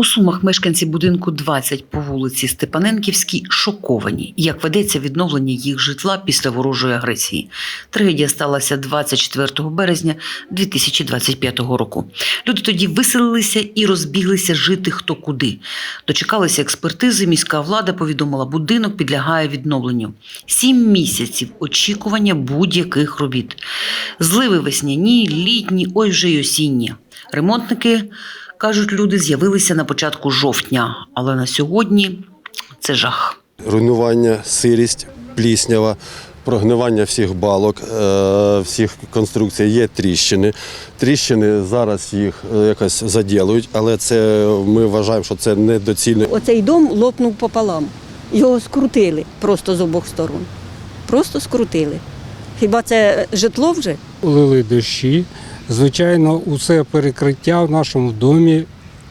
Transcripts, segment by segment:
У Сумах мешканці будинку 20 по вулиці Степаненківській шоковані, як ведеться відновлення їх житла після ворожої агресії. Трагедія сталася 24 березня 2025 року. Люди тоді виселилися і розбіглися жити хто куди. Дочекалися експертизи. Міська влада повідомила, будинок підлягає відновленню. Сім місяців очікування будь-яких робіт. Зливи весняні, літні, ой вже й осінні. Ремонтники кажуть, люди з'явилися на початку жовтня, але на сьогодні це жах. руйнування, сирість, пліснява, прогнивання всіх балок, е, всіх конструкцій. Є тріщини. Тріщини зараз їх е, якось заділують, але це ми вважаємо, що це недоцільно. Оцей дом лопнув пополам. Його скрутили просто з обох сторон. Просто скрутили. Хіба це житло вже? лили дощі. Звичайно, усе перекриття в нашому домі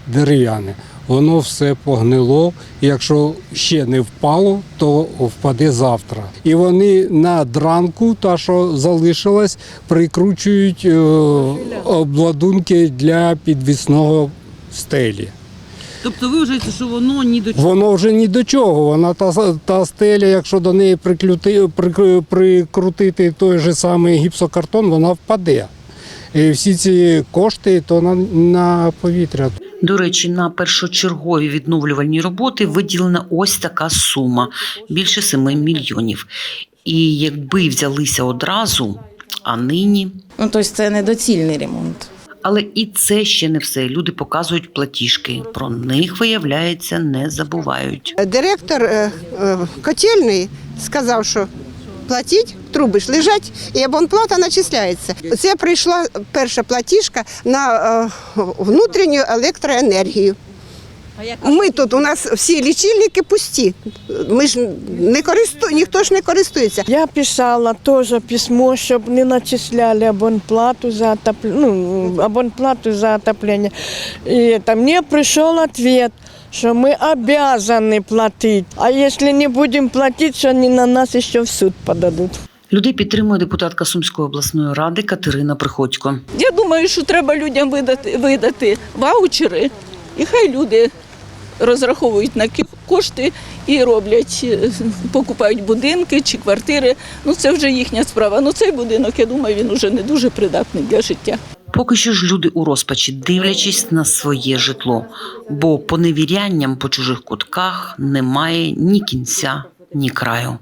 дерев'яне. Воно все погнило. Якщо ще не впало, то впаде завтра. І вони на дранку, та що залишилась, прикручують е, обладунки для підвісного стелі. Тобто ви вважаєте, що воно ні до чого? Воно вже ні до чого. Вона та, та стеля, якщо до неї приклюти, прик- прикрутити той же самий гіпсокартон, вона впаде. І всі ці кошти то на, на повітря. До речі, на першочергові відновлювальні роботи виділена ось така сума більше 7 мільйонів. І якби взялися одразу, а нині. Ну, тобто це недоцільний ремонт. Але і це ще не все. Люди показують платіжки. Про них, виявляється, не забувають. Директор е, е, котельної сказав, що платіть, труби ж лежать, і абонплата начисляється. Це прийшла перша платіжка на е, внутрішню електроенергію. Ми тут, у нас всі лічильники пусті. Ми ж не користу, ніхто ж не користується. Я писала теж письмо, щоб не начисляли абонплату за отопление, ну, абонплату за отопление. И это, мне пришел ответ, что мы обязаны платить. А если не будем платить, что они на нас еще в суд подадут. Людей підтримує депутатка Сумської обласної ради Катерина Приходько. Я думаю, що треба людям видати, видати ваучери, і хай люди розраховують на кошти і роблять, е, покупають будинки чи квартири. Ну це вже їхня справа. Ну цей будинок, я думаю, він уже не дуже придатний для життя. Поки що ж люди у розпачі, дивлячись на своє житло, бо поневірянням по чужих кутках немає ні кінця, ні краю.